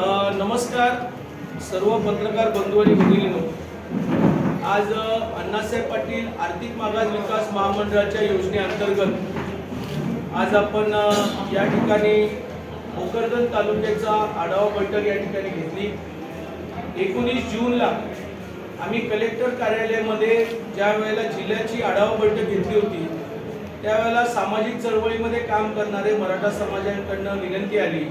नमस्कार सर्व पत्रकार बंधू आणि भगिनीनो. आज अण्णासाहेब पाटील आर्थिक मागास विकास महामंडळाच्या योजनेअंतर्गत आज आपण या ठिकाणी भोकरदन तालुक्याचा आढावा बैठक या ठिकाणी घेतली. एकोणीस जूनला आम्ही कलेक्टर कार्यालयामध्ये ज्या वेळेला जिल्ह्याची आढावा बैठक घेतली होती त्यावेळेला सामाजिक चळवळीमध्ये काम करणारे मराठा समाजाकडनं विनंती आली.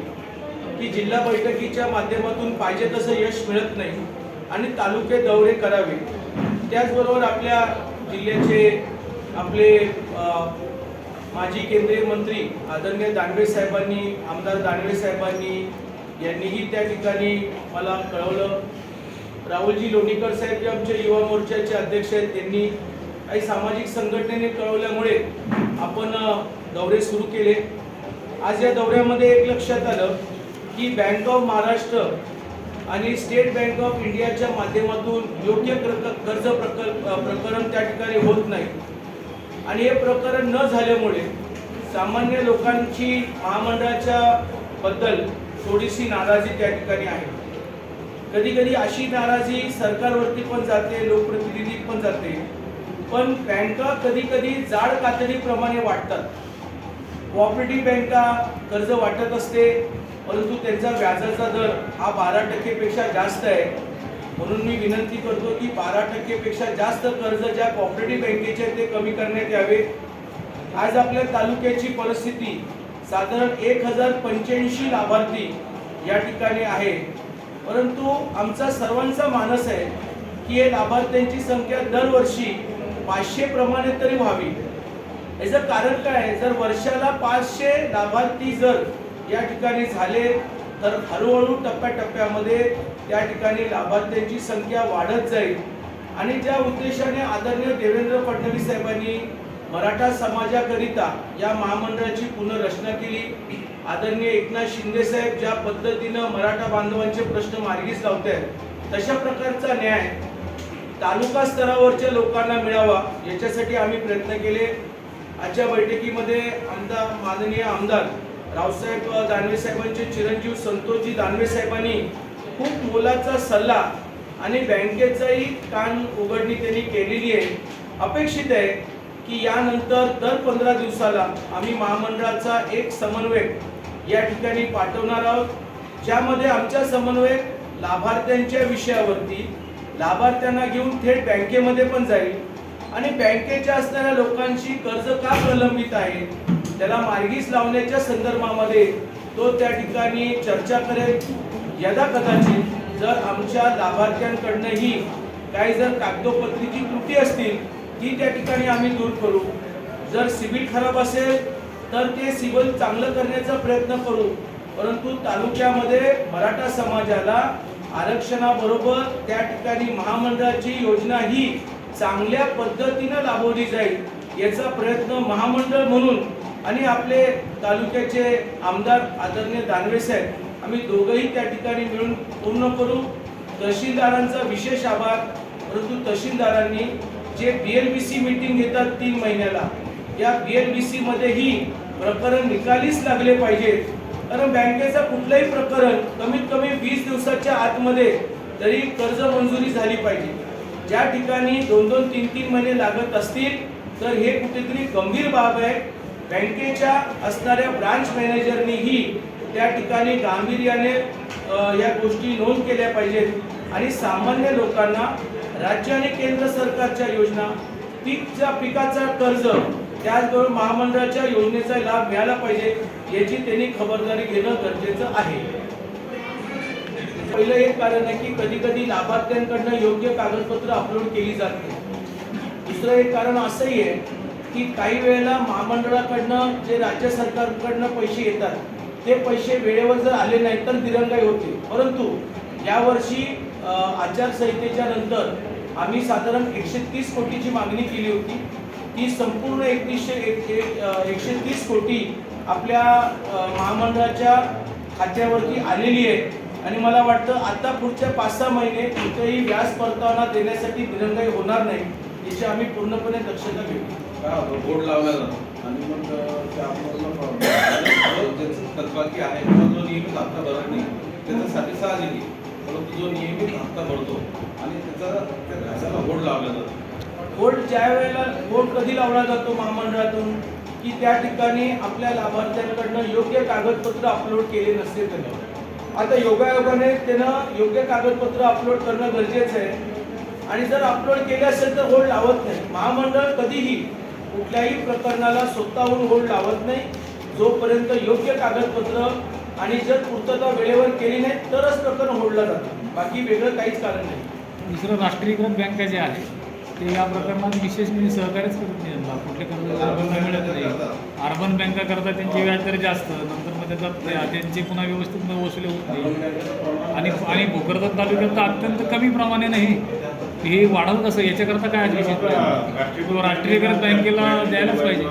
की जिल्हा बैठकीच्या माध्यमातून पाहिजे तसं यश मिळत नाही आणि तालुके दौरे करावे. त्याचबरोबर आपल्या जिल्ह्याचे आपले माजी केंद्रीय मंत्री आदरणीय दानवे साहेबांनी आमदार दानवे साहेबांनी यांनीही त्या ठिकाणी मला कळवलं. राहुलजी लोणीकर साहेब जे आमचे युवा मोर्चाचे अध्यक्ष आहेत त्यांनी काही सामाजिक संघटनेने कळवल्यामुळे आपण दौरे सुरू केले. आज या दौऱ्यामध्ये एक लक्षात आलं की बँक ऑफ महाराष्ट्र आणि स्टेट बँक ऑफ इंडियाच्या माध्यमातून योग्य कर्क- कर्ज प्रकल्प प्रकरण त्या ठिकाणी होत नाही. आणि हे प्रकरण न झाल्यामुळे सामान्य लोकांची महामंडळाच्या बद्दल थोडीशी नाराजी त्या ठिकाणी आहे. कधी कधी अशी नाराजी सरकारवरती पण जाते लोकप्रतिनिधी पण जाते. पण बँका कधी कधी जाड कातडीप्रमाणे वाटतात. कोऑपरेटिव्ह बँका कर्ज वाटत असते. परंतु त्यांचा व्याजाचा दर हा बारा टक्केपेक्षा जास्त आहे. म्हणून मी विनंती करतो की बारा टक्केपेक्षा जास्त कर्ज ज्या कॉपरेटिव्ह बँकेचे आहे ते कमी करण्यात यावे. आज आपल्या तालुक्याची परिस्थिती साधारण एक हजार पंच्याऐंशी लाभार्थी या ठिकाणी आहे. परंतु आमचा सर्वांचा मानस आहे की हे लाभार्थ्यांची संख्या दरवर्षी पाचशे प्रमाणे तरी व्हावी. याचं कारण काय आहे? जर वर्षाला पाचशे लाभार्थी जर या ठिकाणी झाले तर हळूहळू टप्प्याटप्प्यामध्ये त्या ठिकाणी लाभार्थ्यांची संख्या वाढत जाईल. आणि ज्या उद्देशाने आदरणीय देवेंद्र फडणवीस साहेबांनी मराठा समाजाकरिता या महामंडळाची पुनर्रचना केली आदरणीय एकनाथ शिंदे साहेब ज्या पद्धतीनं मराठा बांधवांचे प्रश्न मार्गीच लावत आहेत तशा प्रकारचा न्याय तालुका स्तरावरच्या लोकांना मिळावा याच्यासाठी आम्ही प्रयत्न केले. आजच्या बैठकीमध्ये आमदार माननीय आमदार रावसाहेब दानवे साहेबांचे चिरंजीव संतोषजी दानवे साहेबांनी खूप मोलाचा सल्ला आणि बँकेचाही कान उघडणी त्यांनी केलेली आहे. अपेक्षित आहे की यानंतर दर पंधरा दिवसाला आम्ही महामंडळाचा एक समन्वयक या ठिकाणी पाठवणार आहोत ज्यामध्ये आमच्या समन्वयक लाभार्थ्यांच्या विषयावरती लाभार्थ्यांना घेऊन थेट बँकेमध्ये पण जाईल आणि बँकेच्या असणाऱ्या लोकांची कर्ज का प्रलंबित आहे त्याला मार्गीस लावण्याच्या संदर्भामध्ये तो त्या ठिकाणी चर्चा करेल. यदा कदाचित जर आमच्या लाभार्थ्यांकडनंही काही जर कागदोपत्रीची त्रुटी असतील ती त्या ठिकाणी आम्ही दूर करू. जर सिबिल खराब असेल तर ते सिबिल चांगलं करण्याचा प्रयत्न करू. परंतु तालुक्यामध्ये मराठा समाजाला आरक्षणाबरोबर त्या ठिकाणी महामंडळाची योजना ही चांगल्या पद्धतीनं राबवली जाईल याचा प्रयत्न महामंडळ म्हणून आणि आपले तालुक्याचे आमदार आदरणीय दानवे साहेब आम्ही दोघंही त्या ठिकाणी मिळून पूर्ण करू. तहसीलदारांचा विशेष आभार. परंतु तहसीलदारांनी जे B L B C meeting घेतात तीन महिन्याला या बी एल बी सीमध्येही प्रकरण निकालीच लागले पाहिजेत. कारण बँकेचं कुठलंही प्रकरण कमीत कमी वीस दिवसाच्या आतमध्ये तरी कर्ज मंजुरी झाली पाहिजे. ज्या ठिकाणी दोन दोन तीन तीन महिने लागत असतील तर हे कुठेतरी गंभीर बाब आहे. बँकेच्या असणाऱ्या ब्रांच मॅनेजरनीही त्या ठिकाणी गांभीर्याने या गोष्टी नोंद केल्या पाहिजेत. आणि सामान्य लोकांना राज्य आणि केंद्र सरकारच्या योजना पीकच्या पिकाचा कर्ज त्याचबरोबर महामंडळाच्या योजनेचा लाभ मिळाला पाहिजे याची त्यांनी खबरदारी घेणं गरजेचं आहे. पहिलं एक कारण आहे की कधी कधी लाभार्थ्यांकडनं योग्य कागदपत्र अपलोड केली जात नाही. दुसरं एक कारण असंही आहे की काही वेळेला महामंडळाकडनं जे राज्य सरकारकडनं पैसे येतात ते पैसे वेळेवर जर आले नाही तर दिरंगाई होते. परंतु यावर्षी आचारसंहितेच्या नंतर आम्ही साधारण एकशे तीस कोटीची मागणी केली होती. ती संपूर्ण एकतीसशे एक, एकशे तीस कोटी आपल्या महामंडळाच्या खात्यावरती आलेली आहे आणि मला वाटतं आता पुढच्या पाच सहा महिने कुठेही व्याज परतावा देण्यासाठी दिरंगाई होणार नाही. याची आम्ही पूर्णपणे दक्षता घेऊ. काय होतं बोर्ड लावला जातो. आणि मग अं, ते आपल्याला ज्याचं थकबाकी आहे किंवा जो नियमित हप्ता भरत नाही त्याच्यासाठी साहजिक आहे परंतु जो नियमित हप्ता भरतो आणि त्याचा त्या घासाला होड लावला जातो. बोर्ड ज्या वेळेला बोर्ड कधी लावला जातो महामंडळातून? की त्या ठिकाणी आपल्या लाभार्थ्यांकडनं योग्य कागदपत्र अपलोड केले नसते त्यानं. आता योगायोगाने त्यानं योग्य कागदपत्र अपलोड करणं गरजेचं आहे. आणि जर अपलोड केले असेल तर होल्ड लावत नाही. महामंडळ कधीही कुठल्याही प्रकरणाला स्वतःहून होल्ड लावत नाही. जोपर्यंत योग्य कागदपत्र आणि जर पूर्तता वेळेवर केली नाही तरच प्रकरण होल्डला जातं. बाकी वेगळं काहीच कारण नाही. दुसरं राष्ट्रीयकृत बँका जे आहे ते या प्रकरणात विशेष म्हणजे सहकार्यच करत नाही. त्यांना कुठले कर्ज अर्बनला मिळत नाही. अर्बन बँका करतात त्यांचे व्याज दर जास्त नंतर मग त्याच्यात त्या- त्यांची पुन्हा व्यवस्थित वसुली होत नाही. आणि आणि भोकरदन तालुक्यात तर अत्यंत कमी प्रमाणे नाही. हे वाढवत कसं याच्याकरता काय किंवा राष्ट्रीयकृत बँकेला द्यायलाच पाहिजे.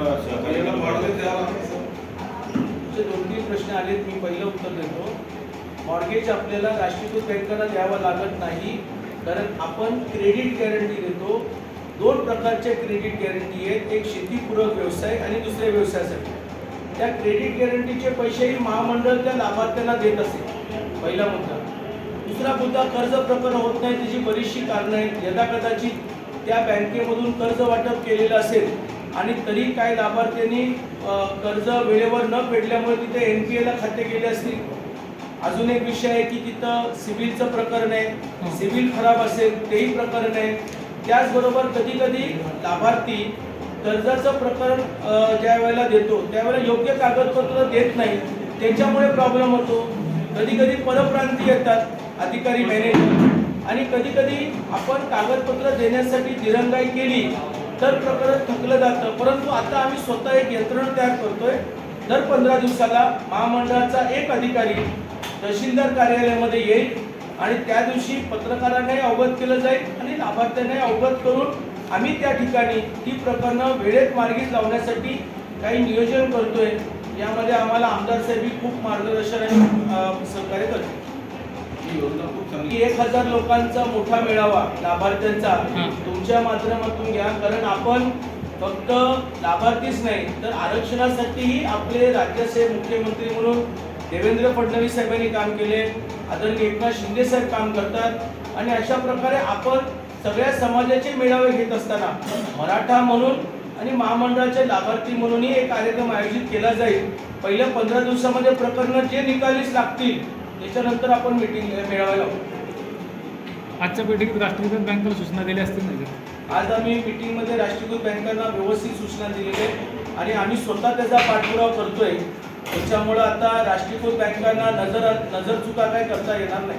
तुमचे दोन तीन प्रश्न आलेत मी पहिलं उत्तर देतो. मॉर्गेज आपल्याला राष्ट्रीयकृत बँकांना द्यावं लागत नाही कारण आपण क्रेडिट गॅरंटी देतो. दोन प्रकारच्या क्रेडिट गॅरंटी आहेत. एक शेतीपूरक व्यवसाय आणि दुसऱ्या व्यवसायासाठी. त्या क्रेडिट गॅरंटीचे पैसेही महामंडळ त्या लाभार्थ्यांना देत असेल पहिला मुद्दा. दुसरा मुद्दा कर्ज प्रकरण होत नाही त्याची बरीचशी कारणं आहेत. यदा कदाचित त्या बँकेमधून कर्ज वाटप केलेलं असेल आणि तरी काय लाभार्थ्यांनी कर्ज वेळेवर न फेडल्यामुळे तिथे एन पी एला खाते गेले असतील. अजून एक विषय आहे की तिथं सिव्हिलचं प्रकरण आहे. सिव्हिल खराब असेल तेही प्रकरण आहे. त्याचबरोबर कधी कधी लाभार्थी कर्जाचं प्रकरण ज्या वेळेला देतो त्यावेळेला योग्य कागदपत्र देत नाही. त्याच्यामुळे प्रॉब्लेम होतो. कधी कधी परप्रांती येतात. अधिकारी मॅनेजर आणि कधी कधी आपण कागदपत्र देण्यासाठी दिरंगाई केली तर प्रकरण थकलं जातं. परंतु आता आम्ही स्वतः एक यंत्रणा तयार करतोय. दर पंधरा दिवसाला महामंडळाचा एक अधिकारी तहसीलदार कार्यालयामध्ये येईल आणि त्या दिवशी पत्रकारांनाही अवगत केलं जाईल आणि लाभार्थ्यांनाही अवगत करून आम्ही त्या ठिकाणी ती प्रकरणं वेळेत मार्गीत लावण्यासाठी काही नियोजन करतोय. यामध्ये आम्हाला आमदार साहेबी खूप मार्गदर्शन आणि सहकार्य करतील. ही योजना खूप चांगली की एक हजार लोकांचा मोठा मेळावा लाभार्थ्यांचा. तुमच्या माध्यमातून घ्या. कारण आपण फक्त लाभार्थीच नाही तर आरक्षणासाठीही आपले राज्याचे मुख्यमंत्री म्हणून देवेंद्र फडणवीस साहेबांनी काम केले आदरणीय एकनाथ शिंदे साहेब काम करतात. आणि अशा प्रकारे आपण सगळ्या समाजाचे मेळावे घेत असताना मराठा म्हणून आणि महामंडळाचे लाभार्थी म्हणूनही एक कार्यक्रम आयोजित केला जाईल. पहिल्या पंधरा दिवसामध्ये प्रकरण जे निकालीच लागतील त्याच्यानंतर आपण मिटिंग मेळावा लावू आजच्या बैठकीत राष्ट्रीयकृत बँकेला सूचना दिल्या असतील नाही? आज आम्ही मीटिंगमध्ये राष्ट्रीयकृत बँकांना व्यवस्थित सूचना दिलेल्या आहेत आणि आम्ही स्वतः त्याचा पाठपुरावा करतोय. त्याच्यामुळं आता राष्ट्रीयकृत बँकांना नजर नजर चुका काय करता येणार नाही.